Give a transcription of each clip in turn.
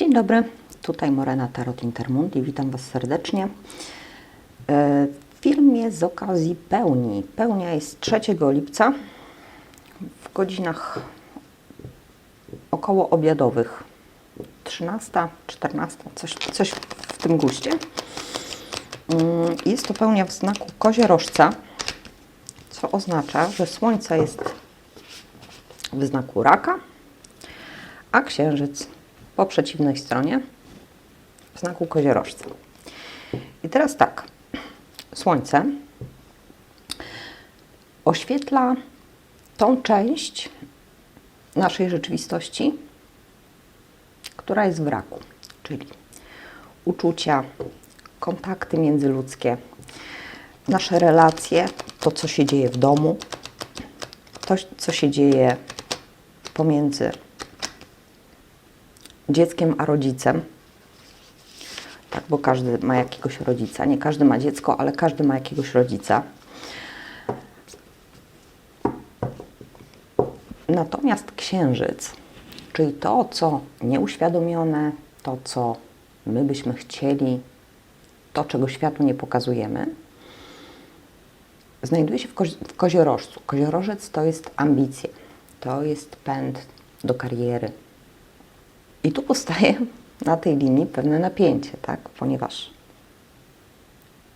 Dzień dobry, tutaj Morena Tarot Intermundi, witam Was serdecznie. E, W filmie z okazji pełni. Pełnia jest 3 lipca w godzinach około obiadowych. 13, 14, coś, coś w tym guście. Mm, Jest to pełnia w znaku koziorożca, co oznacza, że Słońce jest w znaku raka, a Księżyc po przeciwnej stronie w znaku koziorożca. I teraz tak, Słońce oświetla tą część naszej rzeczywistości, która jest w raku, czyli uczucia, kontakty międzyludzkie, nasze relacje, to co się dzieje w domu, to co się dzieje pomiędzy dzieckiem a rodzicem. Tak, bo każdy ma jakiegoś rodzica. Nie każdy ma dziecko, ale każdy ma jakiegoś rodzica. Natomiast księżyc, czyli to, co nieuświadomione, to, co my byśmy chcieli, to, czego światu nie pokazujemy, znajduje się w, kozi w koziorożcu. Koziorożec to jest ambicje, to jest pęd do kariery. I tu powstaje na tej linii pewne napięcie, tak? ponieważ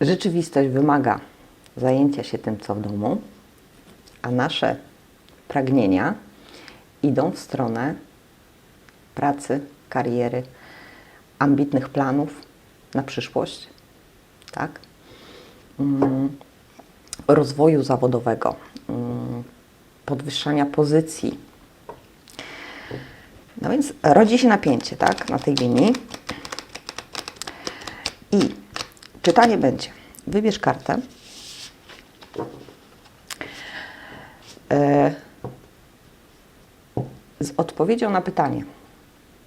rzeczywistość wymaga zajęcia się tym, co w domu, a nasze pragnienia idą w stronę pracy, kariery, ambitnych planów na przyszłość, tak? Mm, rozwoju zawodowego, mm, podwyższania pozycji. No więc rodzi się napięcie, tak, na tej linii. I czytanie będzie. Wybierz kartę. E, z odpowiedzią na pytanie,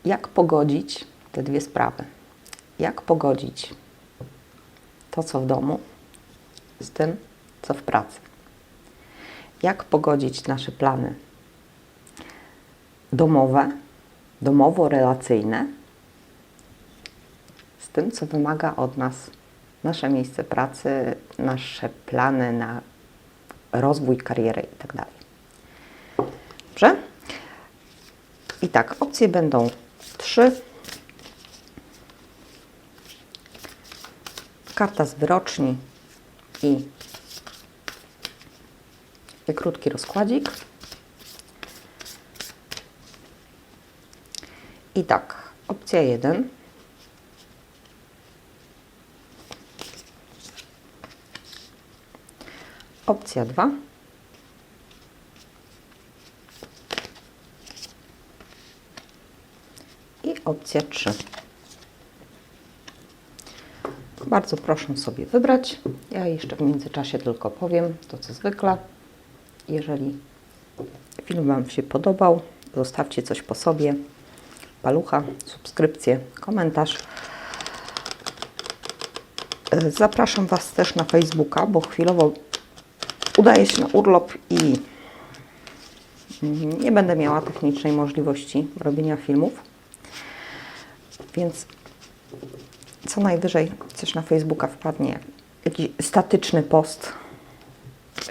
jak pogodzić te dwie sprawy? Jak pogodzić to, co w domu, z tym, co w pracy? Jak pogodzić nasze plany domowe, domowo-relacyjne z tym, co wymaga od nas nasze miejsce pracy, nasze plany na rozwój kariery itd. Dobrze? I tak, opcje będą trzy. Karta z wyroczni i krótki rozkładzik. I tak, opcja 1. Opcja 2. I opcja 3. Bardzo proszę sobie wybrać. Ja jeszcze w międzyczasie tylko powiem to, co zwykle. Jeżeli film Wam się podobał, zostawcie coś po sobie. Palucha, subskrypcję, komentarz. E, Zapraszam Was też na Facebooka, bo chwilowo udaję się na urlop i nie będę miała technicznej możliwości robienia filmów. Więc co najwyżej coś na Facebooka wpadnie, jakiś statyczny post.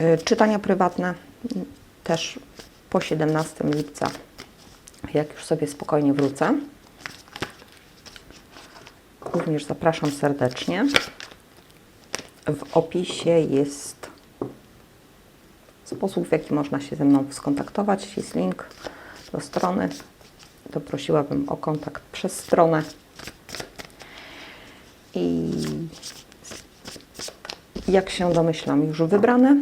Y, Czytania prywatne też po 17 lipca, jak już sobie spokojnie wrócę. Również zapraszam serdecznie. W opisie jest sposób, w jaki można się ze mną skontaktować. Jest link do strony. To prosiłabym o kontakt przez stronę. I jak się domyślam, już wybrane.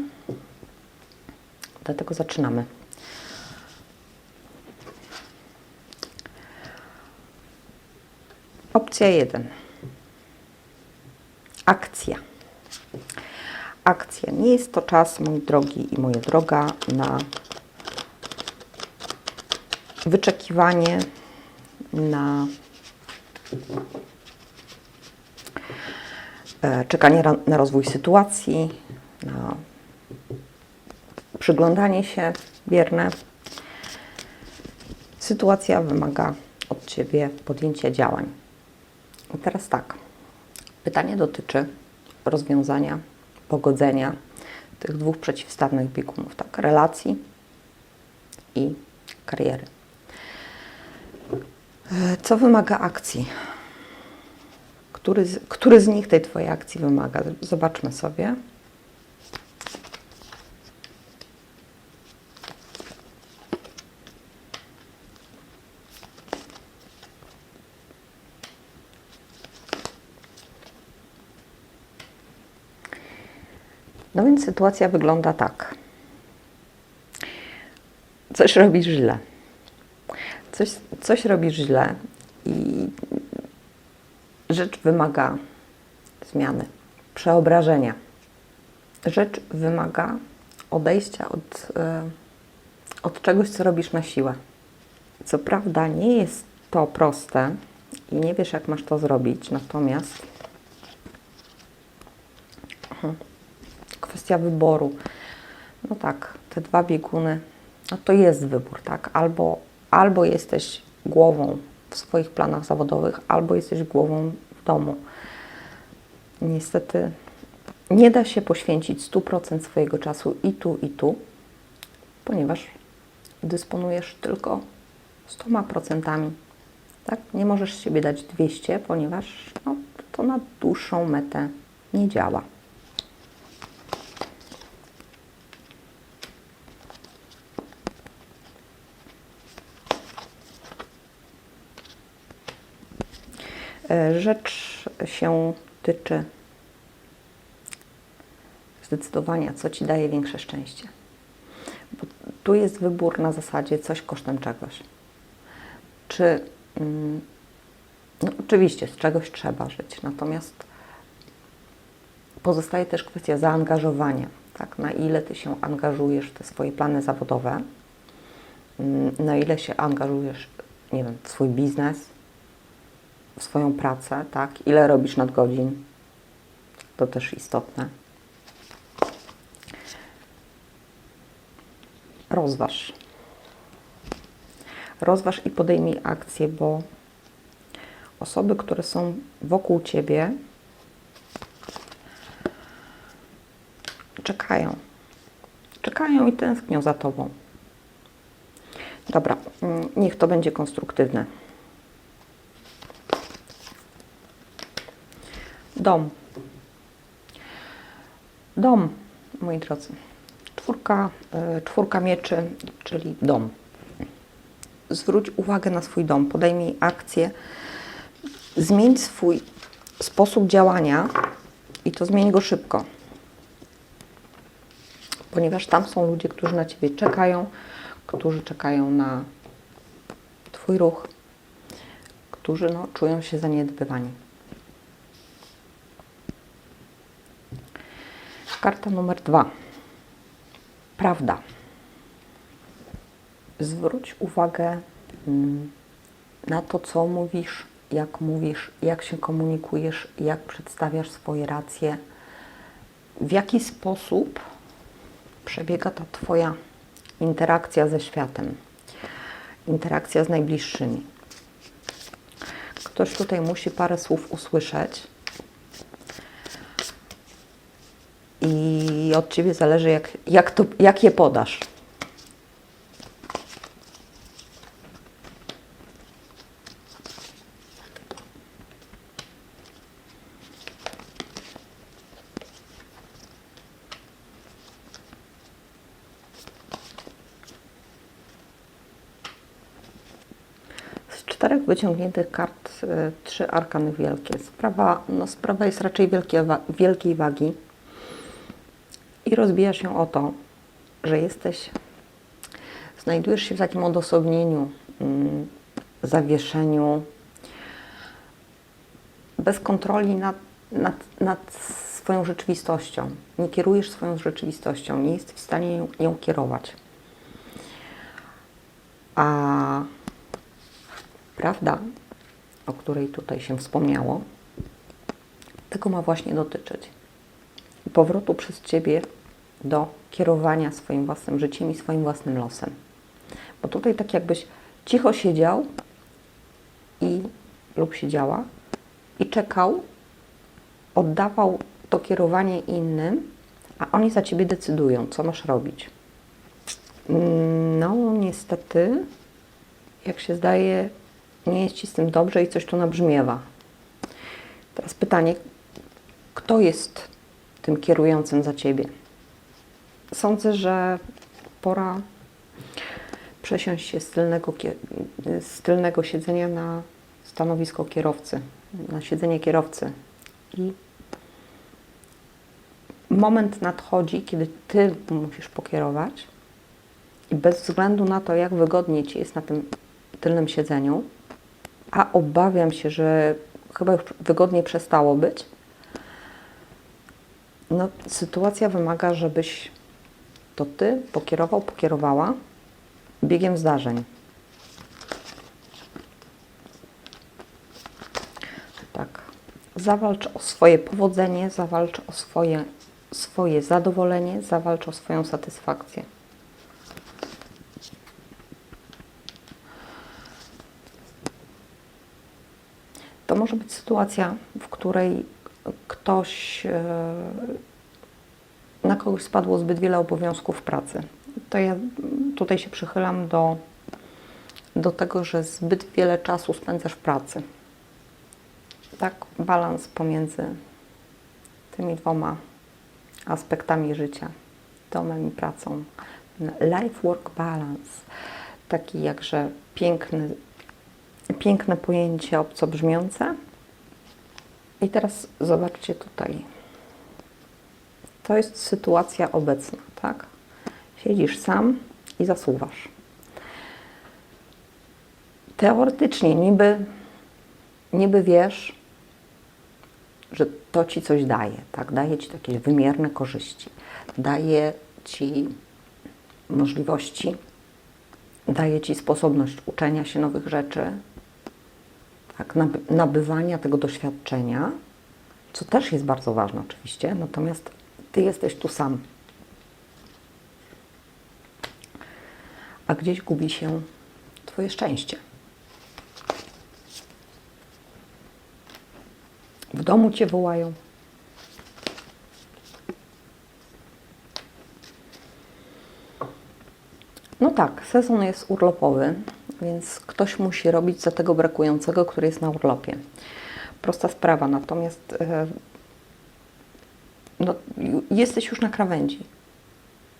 Dlatego zaczynamy. Opcja 1. Akcja. Akcja. Nie jest to czas, mój drogi i moja droga, na wyczekiwanie, na e, czekanie na rozwój sytuacji, na przyglądanie się bierne. Sytuacja wymaga od Ciebie podjęcia działań. I teraz tak. Pytanie dotyczy rozwiązania, pogodzenia tych dwóch przeciwstawnych biegunów, tak? Relacji i kariery. E, Co wymaga akcji? Który z, który z nich tej Twojej akcji wymaga? Zobaczmy sobie. No więc sytuacja wygląda tak. Coś robisz źle. Coś, coś robisz źle i rzecz wymaga zmiany, przeobrażenia. Rzecz wymaga odejścia od, e, od czegoś, co robisz na siłę. Co prawda nie jest to proste i nie wiesz, jak masz to zrobić, natomiast mhm, kwestia wyboru. No tak, te dwa bieguny, no to jest wybór, tak? Albo, albo jesteś głową w swoich planach zawodowych, albo jesteś głową w domu. Niestety nie da się poświęcić 100% swojego czasu i tu, i tu, ponieważ dysponujesz tylko 100%. Tak? Nie możesz siebie dać 200, ponieważ no, to na dłuższą metę nie działa. Rzecz się tyczy zdecydowania, co Ci daje większe szczęście. Bo tu jest wybór na zasadzie coś kosztem czegoś. Czy, mm, no oczywiście, z czegoś trzeba żyć, natomiast pozostaje też kwestia zaangażowania. Tak? Na ile Ty się angażujesz w te swoje plany zawodowe, mm, na ile się angażujesz, nie wiem, w swój biznes, swoją pracę, tak? Ile robisz nadgodzin? To też istotne. Rozważ. Rozważ i podejmij akcję, bo osoby, które są wokół Ciebie, czekają. Czekają i tęsknią za Tobą. Dobra, mm, niech to będzie konstruktywne. Dom. Dom, moi drodzy. Czwórka, y, czwórka mieczy, czyli dom. Zwróć uwagę na swój dom, podejmij akcję, zmień swój sposób działania i to zmień go szybko. Ponieważ tam są ludzie, którzy na Ciebie czekają, którzy czekają na Twój ruch, którzy no, czują się zaniedbywani. Karta numer dwa. Prawda. Zwróć uwagę mm, na to, co mówisz, jak mówisz, jak się komunikujesz, jak przedstawiasz swoje racje, w jaki sposób przebiega ta Twoja interakcja ze światem, interakcja z najbliższymi. Ktoś tutaj musi parę słów usłyszeć i od Ciebie zależy, jak, jak, to, jak je podasz. Czterech wyciągniętych kart y, trzy arkany wielkie. Sprawa, no, sprawa jest raczej wielkie, wielkiej wagi i rozbija się o to, że jesteś, znajdujesz się w takim odosobnieniu, mm, zawieszeniu, bez kontroli nad, nad, nad swoją rzeczywistością. Nie kierujesz swoją rzeczywistością, nie jesteś w stanie ją, ją kierować. A prawda, o której tutaj się wspomniało, tego ma właśnie dotyczyć. Powrotu przez Ciebie do kierowania swoim własnym życiem i swoim własnym losem. Bo tutaj tak jakbyś cicho siedział lub siedziała i czekał, oddawał to kierowanie innym, a oni za ciebie decydują, co masz robić. No, niestety, jak się zdaje, nie jest ci z tym dobrze i coś tu nabrzmiewa. Teraz pytanie, kto jest tym kierującym za ciebie? Sądzę, że pora przesiąść się z tylnego, z tylnego siedzenia na stanowisko kierowcy, na siedzenie kierowcy. I moment nadchodzi, kiedy ty musisz pokierować i bez względu na to, jak wygodnie ci jest na tym tylnym siedzeniu, a obawiam się, że chyba już wygodnie przestało być, no, sytuacja wymaga, żebyś to ty pokierował, pokierowała biegiem zdarzeń. Tak. Zawalcz o swoje powodzenie, zawalcz o swoje, swoje zadowolenie, zawalcz o swoją satysfakcję. To może być sytuacja, w której ktoś, e, na kogoś spadło zbyt wiele obowiązków pracy. To ja tutaj się przychylam do, do tego, że zbyt wiele czasu spędzasz w pracy. Tak, balans pomiędzy tymi dwoma aspektami życia, domem i pracą. Life-work balance, taki jakże piękny, piękne pojęcie obco brzmiące. I teraz zobaczcie tutaj. To jest sytuacja obecna, tak? Siedzisz sam i zasuwasz. Teoretycznie niby, niby wiesz, że to ci coś daje, tak? Daje ci jakieś wymierne korzyści, daje ci możliwości, daje ci sposobność uczenia się nowych rzeczy, tak? naby- nabywania tego doświadczenia, co też jest bardzo ważne oczywiście, natomiast ty jesteś tu sam. A gdzieś gubi się twoje szczęście. W domu cię wołają. No tak, sezon jest urlopowy, więc ktoś musi robić za tego brakującego, który jest na urlopie. Prosta sprawa, natomiast e, no, jesteś już na krawędzi.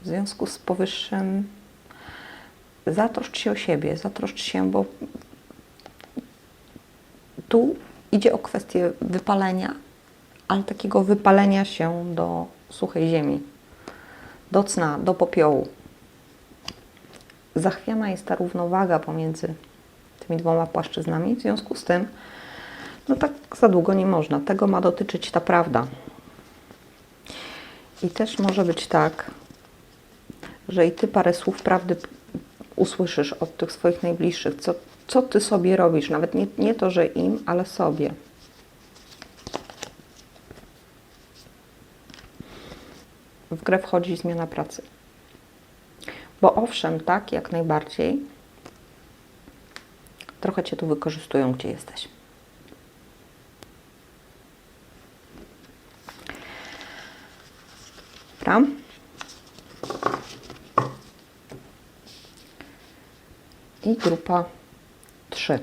W związku z powyższym zatroszcz się o siebie, zatroszcz się, bo tu idzie o kwestię wypalenia, ale takiego wypalenia się do suchej ziemi, do cna, do popiołu. Zachwiana jest ta równowaga pomiędzy tymi dwoma płaszczyznami, w związku z tym, no tak za długo nie można. Tego ma dotyczyć ta prawda. I też może być tak, że i ty parę słów prawdy usłyszysz od tych swoich najbliższych, co, co ty sobie robisz, nawet nie, nie to, że im, ale sobie. W grę wchodzi zmiana pracy. Bo owszem, tak, jak najbardziej, trochę cię tu wykorzystują, gdzie jesteś. Dobra. I grupa 3.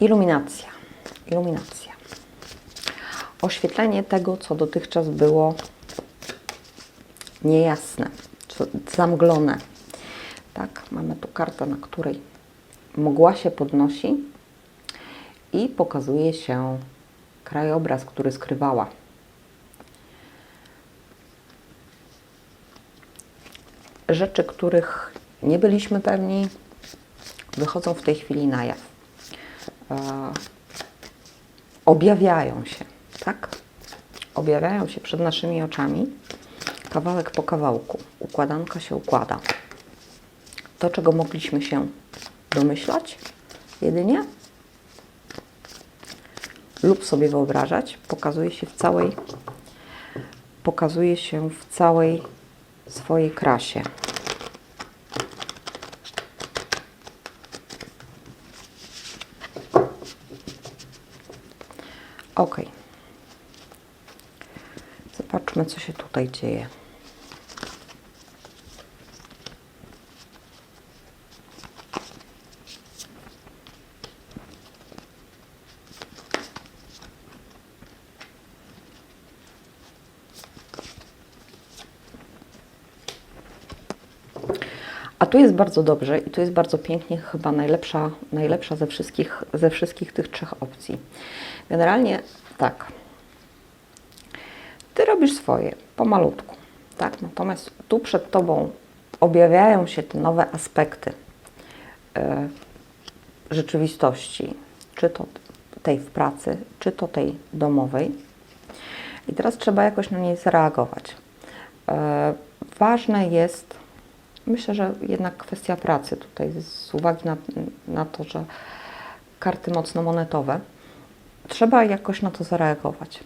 Iluminacja. Iluminacja. Oświetlenie tego, co dotychczas było niejasne, zamglone. Tak, mamy tu kartę, na której mgła się podnosi i pokazuje się krajobraz, który skrywała. Rzeczy, których nie byliśmy pewni, wychodzą w tej chwili na jaw. E, objawiają się, tak? Objawiają się przed naszymi oczami, kawałek po kawałku. Układanka się układa. To, czego mogliśmy się domyślać jedynie lub sobie wyobrażać, pokazuje się w całej pokazuje się w całej swojej krasie. Ok. Zobaczmy, co się tutaj dzieje. A tu jest bardzo dobrze i tu jest bardzo pięknie, chyba najlepsza, najlepsza ze, wszystkich, ze wszystkich tych trzech opcji. Generalnie tak. Ty robisz swoje pomalutku, tak? Natomiast tu przed Tobą objawiają się te nowe aspekty e, rzeczywistości, czy to tej w pracy, czy to tej domowej. I teraz trzeba jakoś na nie zareagować. E, ważne jest, myślę, że jednak kwestia pracy tutaj, z uwagi na, na to, że karty mocno monetowe, trzeba jakoś na to zareagować.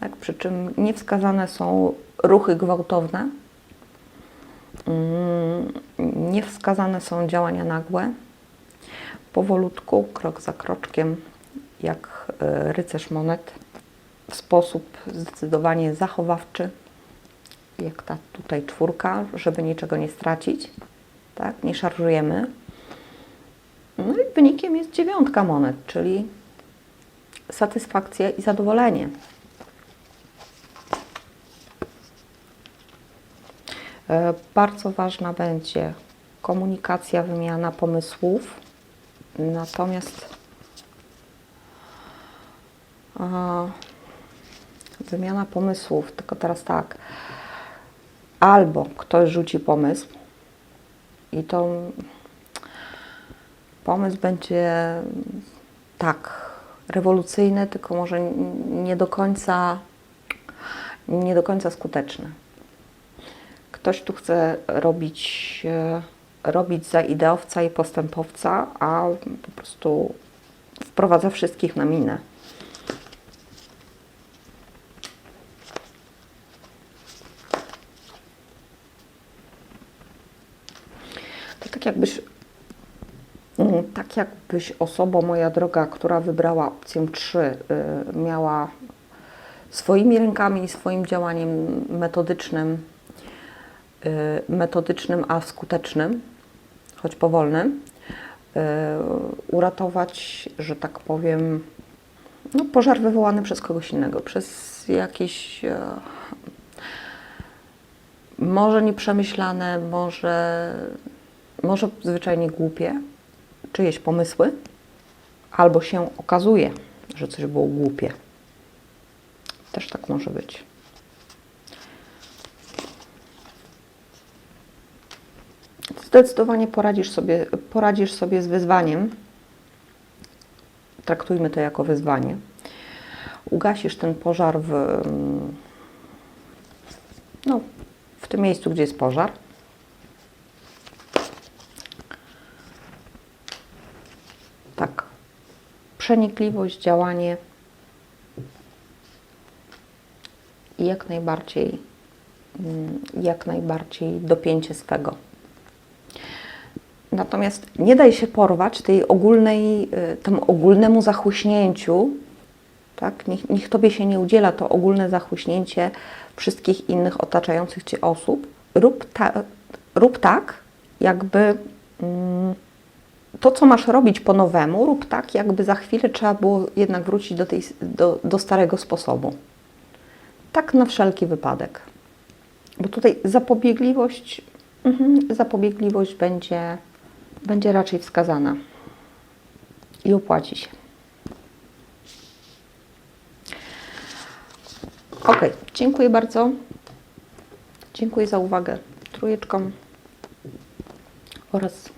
Tak? Przy czym niewskazane są ruchy gwałtowne, mm, niewskazane są działania nagłe, powolutku, krok za kroczkiem, jak e, rycerz monet, w sposób zdecydowanie zachowawczy, jak ta tutaj czwórka, żeby niczego nie stracić, tak? nie szarżujemy. No i wynikiem jest dziewiątka monet, czyli satysfakcja i zadowolenie. E, Bardzo ważna będzie komunikacja, wymiana pomysłów. Natomiast a, wymiana pomysłów, tylko teraz tak. Albo ktoś rzuci pomysł i to pomysł będzie tak rewolucyjny, tylko może nie do końca nie do końca skuteczny. Ktoś tu chce robić, e, robić za ideowca i postępowca, a po prostu wprowadza wszystkich na minę. Tak jakbyś, mm, tak jakbyś osoba, moja droga, która wybrała opcję 3, y, miała swoimi rękami i swoim działaniem metodycznym, y, metodycznym, a skutecznym, choć powolnym, y, uratować, że tak powiem, no, pożar wywołany przez kogoś innego, przez jakieś e, może nieprzemyślane, może, może zwyczajnie głupie czyjeś pomysły, albo się okazuje, że coś było głupie. Też tak może być. Zdecydowanie poradzisz sobie, poradzisz sobie z wyzwaniem. Traktujmy to jako wyzwanie. Ugasisz ten pożar w, mm, no, w tym miejscu, gdzie jest pożar. Tak. Przenikliwość, działanie i jak najbardziej, mm, jak najbardziej dopięcie swego. Natomiast nie daj się porwać tej ogólnej, y, temu ogólnemu zachłyśnięciu, tak? Niech, niech Tobie się nie udziela to ogólne zachłyśnięcie wszystkich innych otaczających Cię osób. Rób, ta, rób tak, jakby mm, to, co masz robić po nowemu, rób tak, jakby za chwilę trzeba było jednak wrócić do, tej, do, do starego sposobu. Tak na wszelki wypadek. Bo tutaj zapobiegliwość, mhm, zapobiegliwość będzie, będzie raczej wskazana i opłaci się. Ok, dziękuję bardzo. Dziękuję za uwagę trójeczkom oraz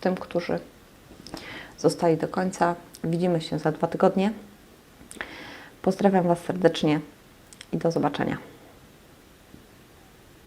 tym, którzy zostali do końca. Widzimy się za dwa tygodnie. Pozdrawiam Was serdecznie i do zobaczenia.